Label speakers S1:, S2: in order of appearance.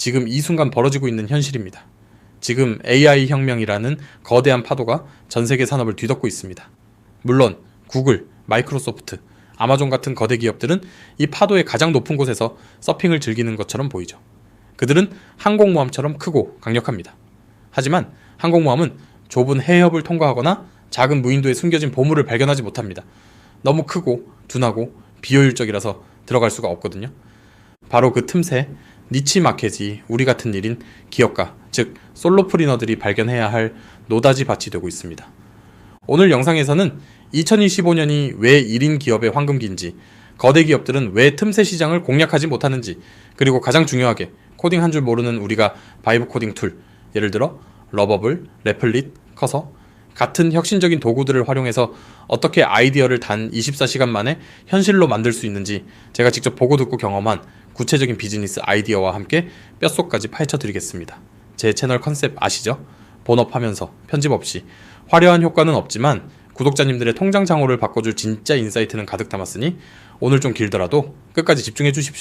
S1: 지금 이 순간 벌어지고 있는 현실입니다. 지금 AI 혁명이라는 거대한 파도가 전 세계 산업을 뒤덮고 있습니다. 물론 구글, 마이크로소프트, 아마존 같은 거대 기업들은 이 파도의 가장 높은 곳에서 서핑을 즐기는 것처럼 보이죠. 그들은 항공모함처럼 크고 강력합니다. 하지만 항공모함은 좁은 해협을 통과하거나 작은 무인도에 숨겨진 보물을 발견하지 못합니다. 너무 크고 둔하고 비효율적이라서 들어갈 수가 없거든요. 바로 그 틈새 니치 마켓이 우리 같은 일인 기업가, 즉 솔로프리너들이 발견해야 할 노다지 밭이 되고 있습니다. 오늘 영상에서는 2025년이 왜 1인 기업의 황금기인지, 거대 기업들은 왜 틈새 시장을 공략하지 못하는지, 그리고 가장 중요하게 코딩 한 줄 모르는 우리가 바이브 코딩 툴, 예를 들어 러버블, 레플릿, 커서 같은 혁신적인 도구들을 활용해서 어떻게 아이디어를 단 24시간 만에 현실로 만들 수 있는지 제가 직접 보고 듣고 경험한 구체적인 비즈니스 아이디어와 함께 뼛속까지 파헤쳐 드리겠습니다. 제 채널 컨셉 아시죠? 본업하면서 편집 없이 화려한 효과는 없지만 구독자님들의 통장 잔고를 바꿔줄 진짜 인사이트는 가득 담았으니 오늘 좀 길더라도 끝까지 집중해 주십시오.